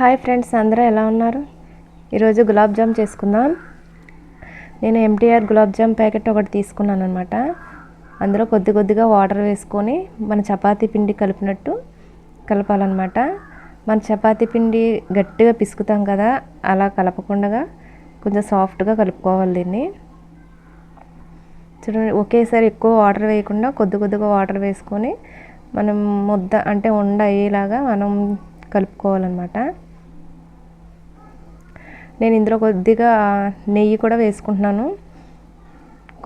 Hi friends అందరూ ఎలా ఉన్నారు? ఈరోజు గులాబ్ జామ్ చేసుకుందాం. నేను ఎంటీఆర్ గులాబ్ జామ్ ప్యాకెట్ ఒకటి తీసుకున్నాను అనమాట అందులో కొద్ది కొద్దిగా వాటర్ వేసుకొని మన చపాతీ పిండి కలిపినట్టు కలపాలన్నమాట. మన చపాతీ పిండి గట్టిగా పిసుకుతాం కదా అలా కలపకుండా కొంచెం సాఫ్ట్గా కలుపుకోవాలి దీన్ని. చూడండి ఒకేసారి ఎక్కువ వాటర్ వేయకుండా కొద్ది కొద్దిగా వాటర్ వేసుకొని మనం ముద్ద అంటే ఉండ అయ్యేలాగా మనం కలుపుకోవాలన్నమాట. నేను ఇందులో కొద్దిగా నెయ్యి కూడా వేసుకుంటున్నాను.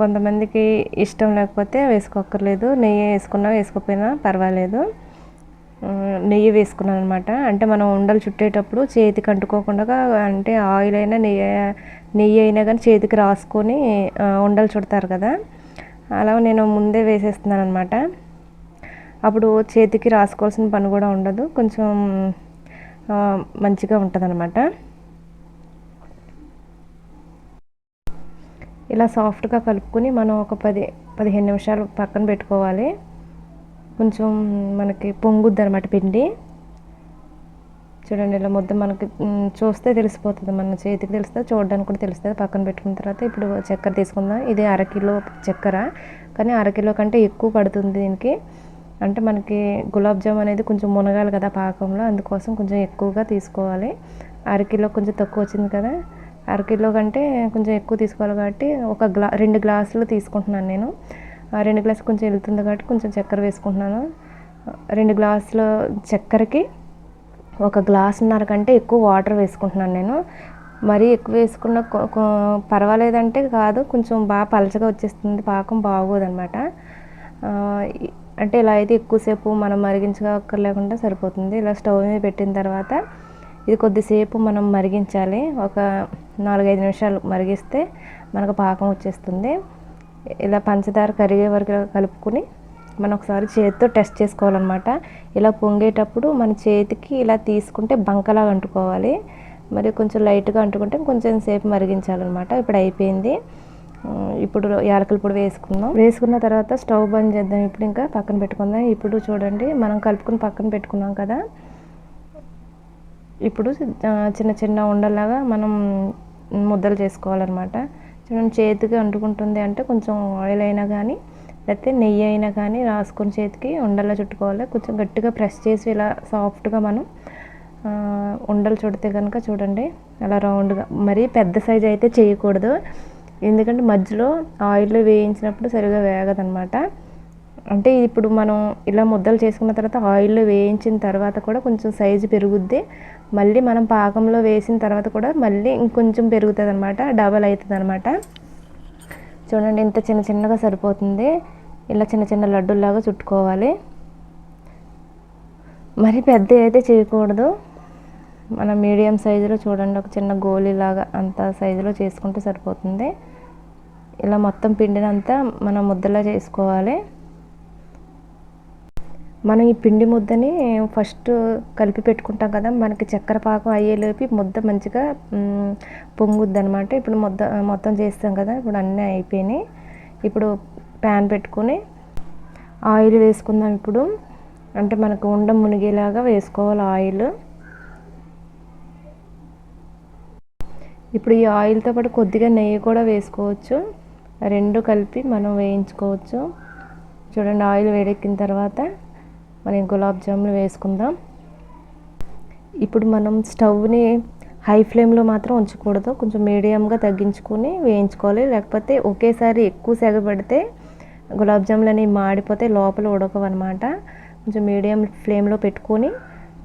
కొంతమందికి ఇష్టం లేకపోతే వేసుకోక్కర్లేదు. నెయ్యి వేసుకున్నా వేసుకోకపోయినా పర్వాలేదు. నెయ్యి వేసుకున్నాను అనమాట అంటే మనం ఉండలు చుట్టేటప్పుడు చేతికి అంటుకోకుండా అంటే ఆయిల్ అయినా నెయ్యి నెయ్యి అయినా కానీ చేతికి రాసుకొని ఉండలు చుడతారు కదా. అలా నేను ముందే వేసేస్తున్నాను అనమాట అప్పుడు చేతికి రాసుకోవాల్సిన పని కూడా ఉండదు. కొంచెం మంచిగా ఉంటుంది ఇలా సాఫ్ట్గా కలుపుకొని మనం ఒక పది పదిహేను నిమిషాలు పక్కన పెట్టుకోవాలి. కొంచెం మనకి పొంగుద్ది అనమాట పిండి. చూడండి ఇలా ముద్ద మనకి చూస్తే తెలిసిపోతుంది. మన చేతికి తెలుస్తుంది చూడడానికి కూడా తెలుస్తుంది. పక్కన పెట్టుకున్న తర్వాత ఇప్పుడు చక్కెర తీసుకుందాం. ఇది అరకిలో చక్కెర. కానీ అరకిలో కంటే ఎక్కువ పడుతుంది దీనికి. అంటే మనకి గులాబ్ జామ్ అనేది కొంచెం మునగాలి కదా పాకంలో. అందుకోసం కొంచెం ఎక్కువగా తీసుకోవాలి. అరకిలో కొంచెం తక్కువ వచ్చింది కదా. అరకిలో కంటే కొంచెం ఎక్కువ తీసుకోవాలి కాబట్టి ఒక గ్లా రెండు గ్లాసులు తీసుకుంటున్నాను నేను. ఆ రెండు గ్లాసులు కొంచెం వెళ్తుంది కాబట్టి కొంచెం చక్కెర వేసుకుంటున్నాను. రెండు గ్లాసుల చక్కెరకి ఒక గ్లాసున్నర కంటే ఎక్కువ వాటర్ వేసుకుంటున్నాను నేను. మరీ ఎక్కువ వేసుకున్న పర్వాలేదంటే కాదు కొంచెం బాగా పలచగా వచ్చేస్తుంది పాకం బాగోదన్నమాట. అంటే ఇలా అయితే ఎక్కువసేపు మనం మరిగించక్కర్లేకుండా సరిపోతుంది. ఇలా స్టవ్ మీద పెట్టిన తర్వాత ఇది కొద్దిసేపు మనం మరిగించాలి. ఒక నాలుగైదు నిమిషాలు మరిగిస్తే మనకు పాకం వచ్చేస్తుంది. ఇలా పంచదార కరిగే వరకు కలుపుకొని మనం ఒకసారి చేతితో టెస్ట్ చేసుకోవాలన్నమాట. ఇలా పొంగేటప్పుడు మన చేతికి ఇలా తీసుకుంటే బంకలాగా అంటుకోవాలి. మరి కొంచెం లైట్గా అంటుకుంటే కొంచెం సేపు మరిగించాలన్నమాట. ఇప్పుడు అయిపోయింది. ఇప్పుడు యాలకుల పొడి వేసుకుందాం. వేసుకున్న తర్వాత స్టవ్ బంద్ చేద్దాం. ఇప్పుడు ఇంకా పక్కన పెట్టుకుందాం. ఇప్పుడు చూడండి మనం కలుపుకుని పక్కన పెట్టుకున్నాం కదా. ఇప్పుడు చిన్న చిన్న ఉండలాగా మనం ముద్దలు చేసుకోవాలన్నమాట. మనం చేతికి అంటుకుంటుంది అంటే కొంచెం ఆయిల్ అయినా కానీ లేకపోతే నెయ్యి అయినా కానీ రాసుకొని చేతికి ఉండలా చుట్టుకోవాలి. కొంచెం గట్టిగా ప్రెస్ చేసి ఇలా సాఫ్ట్గా మనం ఉండలు చుడితే కనుక చూడండి అలా రౌండ్గా మరీ పెద్ద సైజ్ అయితే చేయకూడదు. ఎందుకంటే మధ్యలో ఆయిల్ వేయించినప్పుడు సరిగా వేగదనమాట అంటే ఇప్పుడు మనం ఇలా ముద్దలు చేసుకున్న తర్వాత ఆయిల్లో వేయించిన తర్వాత కూడా కొంచెం సైజు పెరుగుద్ది. మళ్ళీ మనం పాకంలో వేసిన తర్వాత కూడా మళ్ళీ ఇంకొంచెం పెరుగుతుంది అనమాట డబల్ అవుతుంది అనమాట చూడండి ఇంత చిన్న చిన్నగా సరిపోతుంది. ఇలా చిన్న చిన్న లడ్డూల్లాగా చుట్టుకోవాలి. మరి పెద్ద అయితే చేయకూడదు. మన మీడియం సైజులో చూడండి ఒక చిన్న గోళీలాగా అంత సైజులో చేసుకుంటే సరిపోతుంది. ఇలా మొత్తం పిండినంతా మనం ముద్దలా చేసుకోవాలి. మనం ఈ పిండి ముద్దని ఫస్ట్ కలిపి పెట్టుకుంటాం కదా మనకి చక్కెర పాకం అయ్యేలోపి ముద్ద మంచిగా పొంగుద్ది అనమాట ఇప్పుడు ముద్ద మొత్తం చేస్తాం కదా ఇప్పుడు అన్నీ అయిపోయినాయి. ఇప్పుడు ప్యాన్ పెట్టుకొని ఆయిల్ వేసుకుందాం ఇప్పుడు. అంటే మనకు ఉండ మునిగేలాగా వేసుకోవాలి ఆయిల్. ఇప్పుడు ఈ ఆయిల్తో పాటు కొద్దిగా నెయ్యి కూడా వేసుకోవచ్చు. రెండు కలిపి మనం వేయించుకోవచ్చు. చూడండి ఆయిల్ వేడెక్కిన తర్వాత మనం గులాబ్ జాములు వేసుకుందాం. ఇప్పుడు మనం స్టవ్ని హై ఫ్లేమ్లో మాత్రం ఉంచకూడదు. కొంచెం మీడియంగా తగ్గించుకొని వేయించుకోవాలి. లేకపోతే ఒకేసారి ఎక్కువ సెగ పెడితే గులాబ్ జాములు అనేవి మాడిపోతే లోపల ఉడకవన్నమాట. కొంచెం మీడియం ఫ్లేమ్లో పెట్టుకొని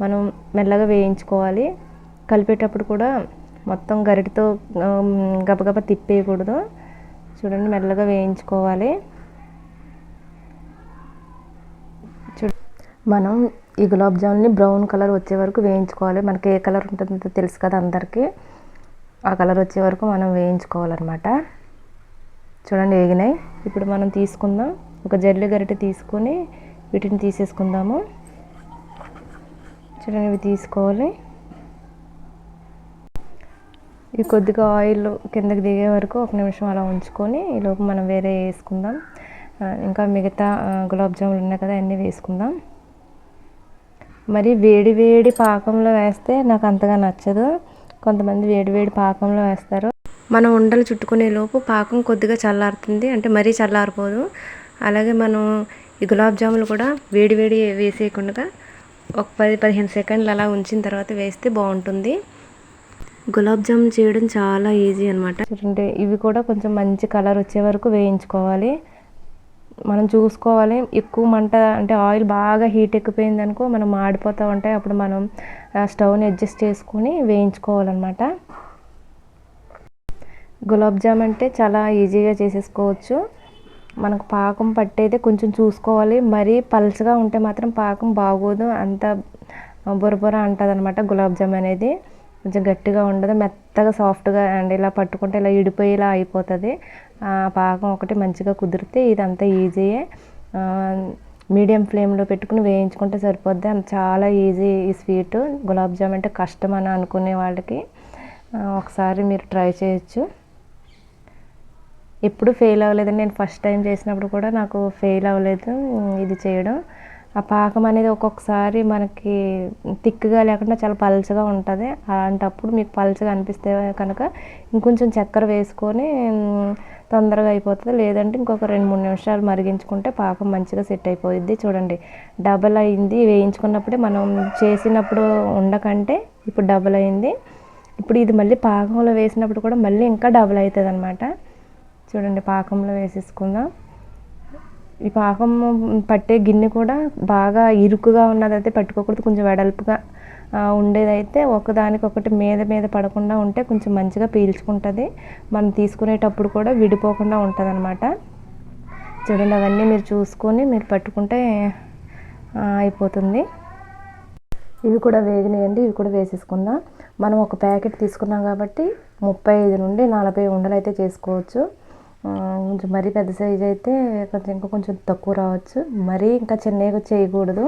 మనం మెల్లగా వేయించుకోవాలి. కలిపేటప్పుడు కూడా మొత్తం గరిటతో గబగబా తిప్పేయకూడదు. చూడండి మెల్లగా వేయించుకోవాలి. మనం ఈ గులాబ్ జామున్ని బ్రౌన్ కలర్ వచ్చే వరకు వేయించుకోవాలి. మనకి ఏ కలర్ ఉంటుందో తెలుసు కదా అందరికీ. ఆ కలర్ వచ్చే వరకు మనం వేయించుకోవాలన్నమాట. చూడండి వేగినాయి. ఇప్పుడు మనం తీసుకుందాం. ఒక జల్లి గరిటె తీసుకొని వీటిని తీసేసుకుందాము. చూడండి ఇవి తీసుకోవాలి. ఈ కొద్దిగా ఆయిల్ కిందకి దిగే వరకు ఒక నిమిషం అలా ఉంచుకొని ఈలోపు మనం వేరే వేసుకుందాం. ఇంకా మిగతా గులాబ్ జాములు ఉన్నాయి కదా అన్నీ వేసుకుందాం. మరి వేడి వేడి పాకంలో వేస్తే నాకు అంతగా నచ్చదు. కొంతమంది వేడి వేడి పాకంలో వేస్తారు. మనం ఉండలు చుట్టుకునే లోపు పాకం కొద్దిగా చల్లారుతుంది. అంటే మరీ చల్లారిపోదు. అలాగే మనం ఈ గులాబ్ జాములు కూడా వేడి వేడి వేసేయకుండా ఒక పది పదిహేను సెకండ్లు అలా ఉంచిన తర్వాత వేస్తే బాగుంటుంది. గులాబ్ జామున్ చేయడం చాలా ఈజీ అనమాట ఇవి కూడా కొంచెం మంచి కలర్ వచ్చే వరకు వేయించుకోవాలి. మనం చూసుకోవాలి. ఎక్కువ మంట అంటే ఆయిల్ బాగా హీట్ ఎక్కిపోయింది అనుకో మనం మాడిపోతూ ఉంటాయి. అప్పుడు మనం స్టవ్ని అడ్జస్ట్ చేసుకొని వేయించుకోవాలన్నమాట. గులాబ్ జామ్ అంటే చాలా ఈజీగా చేసేసుకోవచ్చు. మనకు పాకం పట్టేది కొంచెం చూసుకోవాలి. మరీ పల్చగా ఉంటే మాత్రం పాకం బాగోదు. అంత బొరబొర అంటుంది అనమాట గులాబ్ జామ్ అనేది. కొంచెం గట్టిగా ఉండదు. మెత్తగా సాఫ్ట్గా అండ్ ఇలా పట్టుకుంటే ఇలా ఇడిపోయేలా అయిపోతుంది. పాకం ఒకటి మంచిగా కుదిరితే ఇదంతా ఈజీయే మీడియం ఫ్లేమ్లో పెట్టుకుని వేయించుకుంటే సరిపోద్ది. అంత చాలా ఈజీ ఈ స్వీట్ గులాబ్ జామ్ అంటే కష్టం అని అనుకునే వాళ్ళకి ఒకసారి మీరు ట్రై చేయొచ్చు. ఎప్పుడు ఫెయిల్ అవ్వలేదు నేను ఫస్ట్ టైం చేసినప్పుడు కూడా నాకు ఫెయిల్ అవ్వలేదు ఇది చేయడం. ఆ పాకం అనేది ఒక్కొక్కసారి మనకి తిక్కుగా లేకుండా చాలా పలచగా ఉంటుంది. అలాంటప్పుడు మీకు పలచగా అనిపిస్తే కనుక ఇంకొంచెం చక్కెర వేసుకొని తొందరగా అయిపోతుంది. లేదంటే ఇంకొక రెండు మూడు నిమిషాలు మరిగించుకుంటే పాకం మంచిగా సెట్ అయిపోయింది చూడండి డబల్ అయింది. వేయించుకున్నప్పుడే మనం చేసినప్పుడు ఉండకంటే ఇప్పుడు డబల్ అయింది. ఇప్పుడు ఇది మళ్ళీ పాకంలో వేసినప్పుడు కూడా మళ్ళీ ఇంకా డబల్ అవుతుంది అనమాట చూడండి పాకంలో వేసేసుకుందాం. ఈ పాకం పట్టే గిన్నె కూడా బాగా ఇరుకుగా ఉన్నదైతే పట్టుకోకూడదు కొంచెం వెడల్పుగా ఉండేదైతే ఒకదానికొకటి మీద మీద పడకుండా ఉంటే కొంచెం మంచిగా పీల్చుకుంటుంది. మనం తీసుకునేటప్పుడు కూడా విడిపోకుండా ఉంటుంది అనమాట చూడండి అవన్నీ మీరు చూసుకొని మీరు పట్టుకుంటే అయిపోతుంది. ఇవి కూడా వేగినాయండి ఇవి కూడా వేసేసుకుందాం మనం ఒక ప్యాకెట్ తీసుకున్నాం కాబట్టి ముప్పై ఐదు నుండి నలభై ఉండలు అయితే చేసుకోవచ్చు. కొంచెం మరీ పెద్ద సైజ్ అయితే కొంచెం ఇంకా కొంచెం తక్కువ రావచ్చు. మరీ ఇంకా చిన్నవి చేయకూడదు.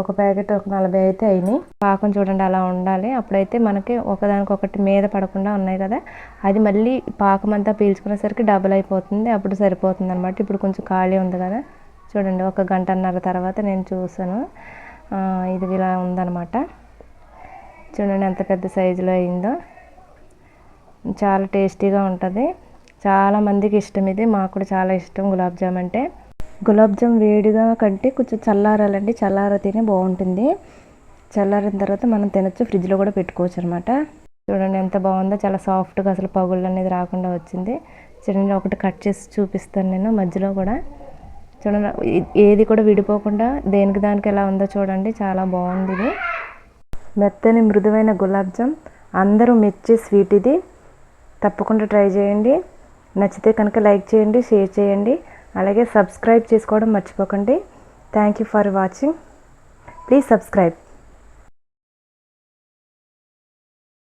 ఒక ప్యాకెట్ ఒక నలభై అయితే అయినాయి. పాకం చూడండి అలా ఉండాలి. అప్పుడైతే మనకి ఒకదానికొకటి మీద పడకుండా ఉన్నాయి కదా. అది మళ్ళీ పాకం అంతా పీల్చుకునేసరికి డబుల్ అయిపోతుంది. అప్పుడు సరిపోతుంది అనమాట ఇప్పుడు కొంచెం ఖాళీ ఉంది కదా. చూడండి ఒక గంటన్నర తర్వాత నేను చూసాను. ఇది ఇలా ఉందన్నమాట. చూడండి ఎంత పెద్ద సైజులో అయిందో. చాలా టేస్టీగా ఉంటుంది. చాలా మందికి ఇష్టం ఇది. మాకు కూడా చాలా ఇష్టం గులాబ్ జామ్ అంటే. గులాబ్ జామ్ వేడిగా కంటే కొంచెం చల్లారాలండి. చల్లార తినే బాగుంటుంది. చల్లారిన తర్వాత మనం తినచ్చు. ఫ్రిడ్జ్లో కూడా పెట్టుకోవచ్చు అనమాట చూడండి ఎంత బాగుందో. చాలా సాఫ్ట్గా అసలు పగుళ్ళు అనేది రాకుండా వచ్చింది. చూడండి ఒకటి కట్ చేసి చూపిస్తాను నేను మధ్యలో కూడా. చూడండి ఏది కూడా విడిపోకుండా దేనికి దానికి ఎలా ఉందో చూడండి. చాలా బాగుంది ఇది. మెత్తని మృదువైన గులాబ్ జామ్. అందరూ మెచ్చే స్వీట్ ఇది. తప్పకుండా ట్రై చేయండి. నచ్చితే కనుక లైక్ చేయండి షేర్ చేయండి. అలాగే సబ్స్క్రైబ్ చేసుకోవడం మర్చిపోకండి. Thank you for watching please subscribe